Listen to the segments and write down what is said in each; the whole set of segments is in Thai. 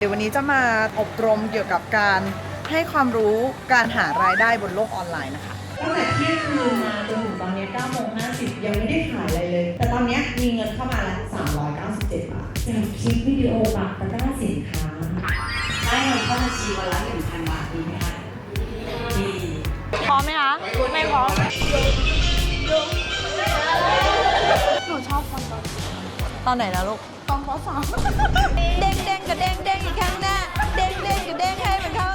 เดี๋ยววันนี้จะมาอบรมเกี่ยวกับการให้ความรู้การหารายได้บนโลกออนไลน์นะคะตั้งแต่เที่ยงคืนมาจนถึงตอนนี้9โมง50 ยังไม่ได้ขายอะไรเลย แต่ตอนนี้มีเงินเข้ามาแล้ว 397 บาทจากคลิปวิดีโอปักตะกร้าสินค้า ได้เงินเข้าบัญชีวันละหนึ่งพันบาทดีไหมคะดีพร้อมไหมคะไม่พร้อมหนูชอบฟังตอนตอนไหนนะลูกตอนปสามเด้งเด้งกับเด้งเด้งอีกครั้งหน้า เด้งเด้งกับเด้งให้มันเข้า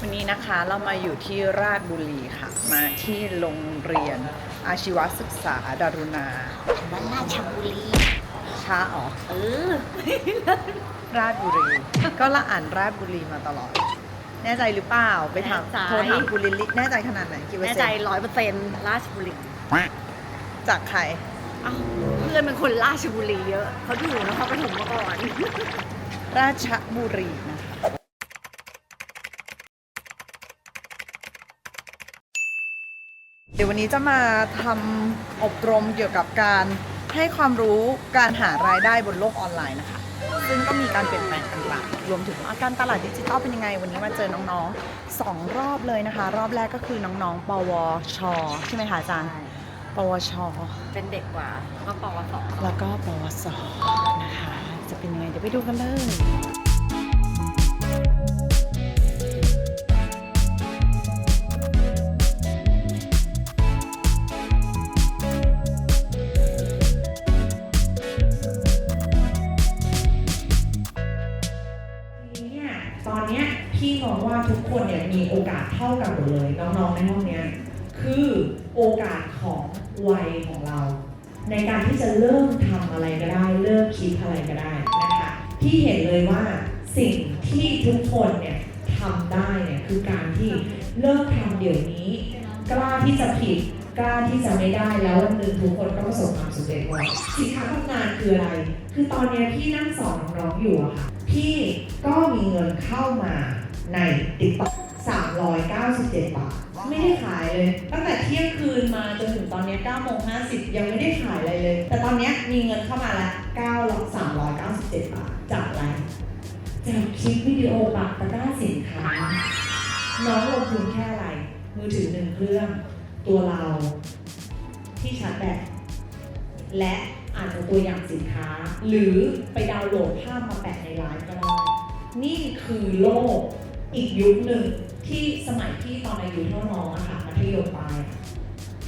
วันนี้นะคะเรามาอยู่ที่ราชบุรีค่ะ มาที่โรงเรียนอาชีวศึกษาดารุณาบ้านราชบุรี ช้าอ๋อเออ ราชบุรี ก็ละอ่านราชบุรีมาตลอด แน่ใจหรือเปล่าไปถามแน่ใจ โทรถามคุณลิลลี่แน่ใจขนาดไหนกี่เปอร์แน่เซ็ใจนต์ร้อยเปอร์เซ็นต์ราชบุรีจากใคร อ้าวเพื่อนเป็นคนราชบุรีเยอะเขาอยู่นครปฐมมาก่อน ราชบุรีนะคะเดี๋ยววันนี้จะมาทำอบรมเกี่ยวกับการให้ความรู้การหารายได้บนโลกออนไลน์นะคะ ซึ่งก็มีการเปลี่ยนแปลงต่างๆ รวมถึงว่าการตลาดดิจิทัลเป็นยังไง วันนี้มาเจอน้องๆสองรอบเลยนะคะ รอบแรกก็คือน้องๆ ปวช ใช่ไหมคะอาจารย์ ปวช เป็นเด็กกว่าก็ปวสแล้วก็ปวส นะคะ จะเป็นยังไง เดี๋ยวไปดูกันเลยทีนี้เนี่ยตอนเนี้ยพี่มองว่าทุกคนเนี่ยมีโอกาสเท่ากันหมดเลย น้องๆในห้องเนี้ยคือโอกาสของ วัยของเรา ในการที่จะเริ่มทำอะไรก็ได้ เริ่มคิดอะไรก็ได้นะคะพี่เห็นเลยว่าสิ่งที่ทุกคนเนี่ยทำได้เนี่ยคือการที่เริ่มทำเดี๋ยวนี้ กล้าที่จะผิดกล้าที่จะไม่ได้แล้ววันหนึ่งทุกคนก็ประสบความสำเร็จหมดสินค้าทำงานคืออะไร คือตอนนี้พี่นั่งสอนน้องๆอยู่อะค่ะพี่ก็มีเงินเข้ามาในติ๊กต็อก 397 บาท ไม่ได้ขายเลย ตั้งแต่เที่ยงคืนมาจนถึงตอนนี้9โมง50 ยังไม่ได้ขายอะไรเลย แต่ตอนนี้มีเงินเข้ามาแล้ว9 397 บาท จากอะไร จากคลิปวิดีโอปักตะกร้าสินค้า น้องลงทุนแค่อะไร มือถือหนึ่งเครื่อง ตัวเราที่ชาร์จแบตและอาจจะตัวอย่างสินค้า หรือไปดาวน์โหลดภาพมาแปะในไลฟ์ก็ได้ นี่คือโลกอีกยุคหนึ่ง ที่สมัยที่ตอนอายุเท่าน้องอะค่ะมัธยมปลาย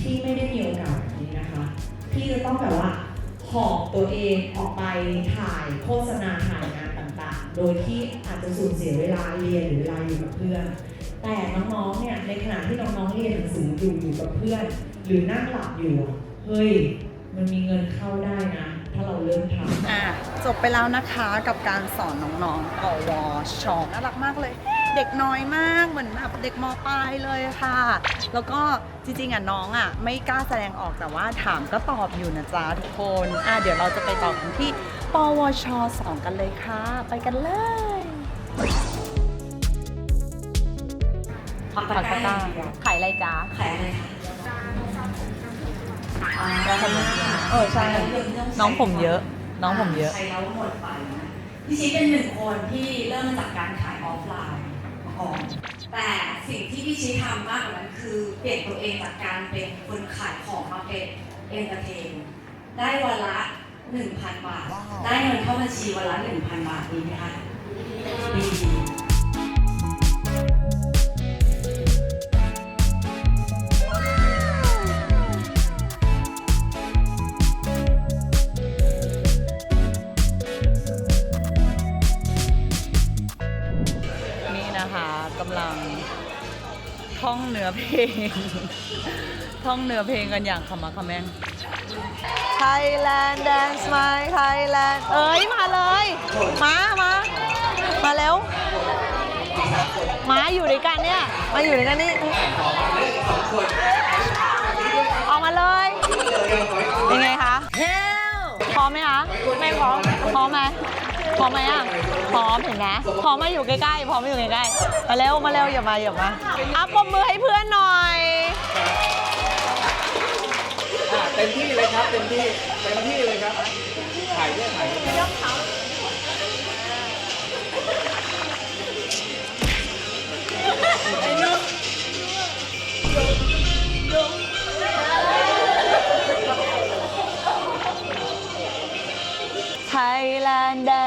ที่ไม่ได้มีโอกาสแบบนี้นะคะพี่จะต้องแบบว่าหอบตัวเองออกไปถ่ายโฆษณาถ่ายงานต่างๆ โดยที่อาจจะสูญเสียเวลาเรียนหรือเวลาอยู่กับเพื่อน แต่น้องๆเนี่ยในขณะที่น้องๆเรียนหนังสืออยู่อยู่กับเพื่อน หรือนั่งหลับอยู่เฮ้ยมันมีเงินเข้าได้นะ ถ้าเราเริ่มทำอะจบไปแล้วนะคะกับการสอนน้องๆปวชน่ารักมากเลย เด็กน้อยมากเหมือนแบบเด็กมปลายเลยค่ะ แล้วก็จริงๆอะน้องอะไม่กล้าแสดงออกแต่ว่าถามก็ตอบอยู่นะจ๊ะทุกคนอะเดี๋ยวเราจะไปต่อกันที่ปวชสองกันเลยค่ะ ไปกันเลยขอตะกร้าขายอะไรจ๊ะขายอะไรคะแล้วทำไมเออใช่น้องผมเยอะ น้องผมเยอะใช้แล้วหมดไปนะพี่ชี้เป็นหนึ่งคนที่เริ่มมาจากการขายออฟไลน์ มาก่อนแต่สิ่งที่พี่ชี้ทำมากกว่านั้นคือเปลี่ยนตัวเองจากการเป็นคนขายของมาเป็นเอนเตอร์เทนได้วันละ 1,000 บาทว้าวได้เงินเข้าบัญชีวันละ 1,000 บาทดีไหมคะดี นื้อเพลง ท่องเนื้อเพลงกันอย่างขมักเขม้ง Thailand Dance My Thailand เอ้ยมาเลย มามามาแล้วมาอยู่ด้วยกันเนี่ย มาอยู่ด้วยกันนี่ออกมาเลยยังไงคะเฮลพร้อมไหมคะไม่พร้อมพร้อมไหม พร้อมไหมอะพร้อมเห็นไหมพร้อมมาอยู่ใกล้ๆพร้อมมาอยู่ใกล้ๆมาเร็วมาเร็วอย่ามาอย่ามาอะปมมือให้เพื่อนหน่อยอะเต็มที่เลยครับเต็มที่เต็มที่เลยครับถ่ายด้วยถ่ายด้วย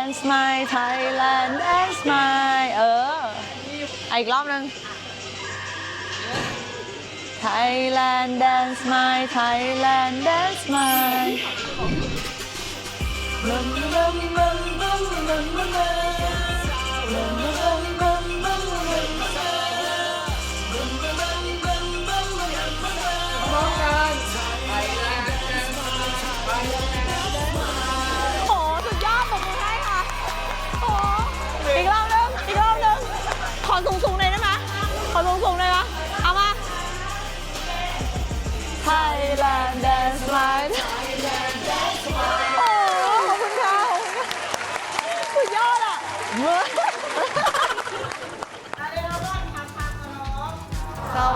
นด์ dance my Thailand dance my เอออะอีกรอบหนึง Thailand dance my Thailand dance my โอ้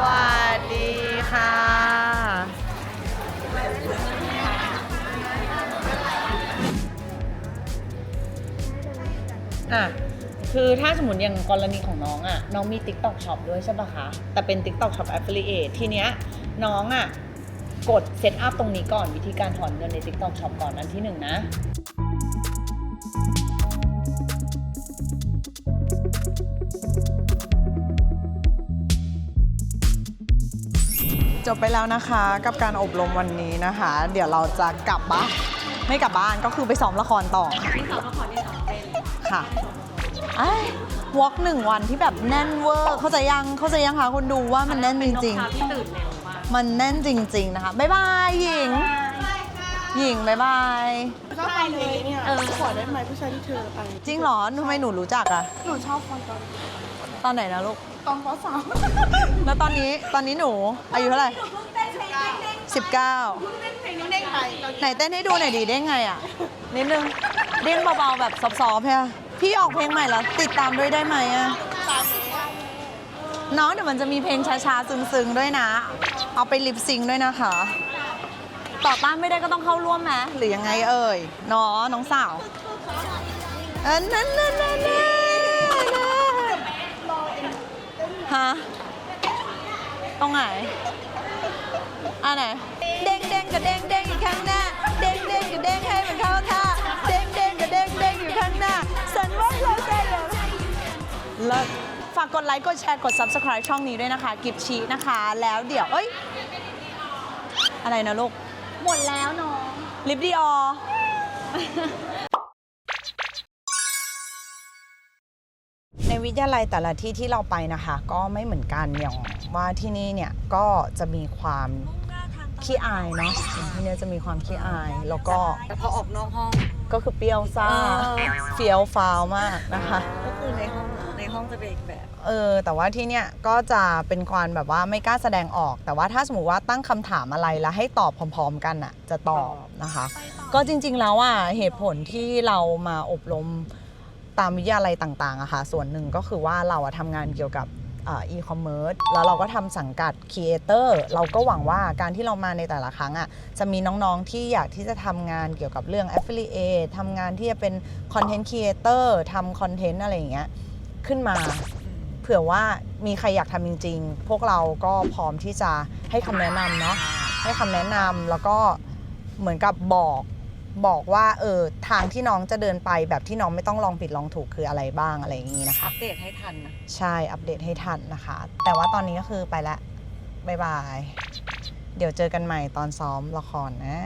วัสดีค่ะ อะ คือถ้าสมมติอย่างกรณีของน้องอะ น้องมี TikTok Shop ด้วยใช่ปะคะ แต่เป็น TikTok Shop Affiliate ทีเนี้ยน้องอะ กดเซตอัพตรงนี้ก่อนวิธีการถอนเงินใน TikTok Shop ก่อนอันที่หนึ่งนะ จบไปแล้วนะคะกับการอบรมวันนี้นะคะ เดี๋ยวเราจะกลับบ้านไม่กลับบ้านก็คือไปซ้อมละครต่อค่ะที่สองละครที่สองเป็นค่ะไอ้วอล์กหนึ่งวันที่แบบแน่นเวอร์เข้าใจยังเข้าใจยังคะคุณดูว่ามันแน่นจริงที่ตื่นเร็วมากๆมันแน่นจริง ๆ นะคะบ๊ายบายหญิง หญิงบ๊ายบายชอบฟังเพลงเนี่ยเออขอได้ไหมผู้ชายที่เธอไปจริงเหรอทำไมหนูรู้จักอะหนูชอบฟังตอนตอนไหนนะลูกตอนปสาม แล้วตอนนี้ตอนนี้หนูอายุเท่าไหร่สิบเก้าเพลงนี้เด้งไปตอนไหนเต้นให้ดูหน่อยดีได้ไงอะนิดนึงเด้งเบาๆแบบซอฟๆใช่พี่ออกเพลงใหม่แล้วติดตามด้วยได้ไหมอะตามนี้เนาะเดี๋ยวมันจะมีเพลงช้าๆซึ้งๆด้วยนะ เอาไปลิปซิงค์ด้วยนะคะ ต่อต้านไม่ได้ก็ต้องเข้าร่วมไหมหรือยังไงเอ่ยเนาะน้องสาวเออนั่นนั่นนั่นนั่นฮะ ตรงไหนอันไหน เด้งเด้งกับเด้งเด้งอยู่ข้างหน้า เด้งเด้งกับเด้งให้มันเข้าท่า เด้งเด้งกับเด้งเด้งอยู่ข้างหน้า สันว่าเราใจเหรอเลิศฝากกดไลค์ กดแชร์ กด Subscribe ช่องนี้ด้วยนะคะ กิฟชีนะคะ แล้วเดี๋ยว เอ้ย อะไรนะลูก หมดแล้วน้อง ลิปดีออในวิทยาลัยแต่ละที่ที่เราไปนะคะ ก็ไม่เหมือนกันอย่าง ว่าที่นี่เนี่ยก็จะมีความขี้อายเนาะอย่างที่เนี่ยจะมีความขี้อายแล้วก็แต่พอออกนอกห้องก็คือเปรี้ยวซ่าเออเฟี้ยวฟ้าวมากนะคะก็คือในห้องในห้องจะเป็นอีกแบบเออแต่ว่าที่เนี่ยก็จะเป็นความแบบว่าไม่กล้าแสดงออก แต่ว่าถ้าสมมติว่าตั้งคำถามอะไรแล้วให้ตอบพร้อม ๆ กันอะจะตอบนะคะ ก็จริง ๆ แล้วอะเหตุผลที่เรามาอบรมตามวิทยาลัยต่างๆอะค่ะส่วนหนึ่งก็คือว่าเราอะทำงานเกี่ยวกับ อีคอมเมิร์ซแล้วเราก็ทำสังกัดครีเอเตอร์เราก็หวังว่าการที่เรามาในแต่ละครั้งอะจะมีน้องๆที่อยากที่จะทำงานเกี่ยวกับเรื่อง Affiliate ทำงานที่จะเป็นคอนเทนต์ครีเอเตอร์ทำคอนเทนต์อะไรอย่างเงี้ยขึ้นมาเผื่อว่ามีใครอยากทำจริง ๆ พวกเราก็พร้อมที่จะให้คำแนะนำเนาะให้คำแนะนำแล้วก็เหมือนกับบอก บอกว่าเออทางที่น้องจะเดินไปแบบที่น้องไม่ต้องลองผิดลองถูกคืออะไรบ้างอะไรอย่างนี้นะคะ อัปเดตให้ทันนะ ใช่อัปเดตให้ทันนะคะ แต่ว่าตอนนี้ก็คือไปละบ๊ายบาย เดี๋ยวเจอกันใหม่ตอนซ้อมละครนะ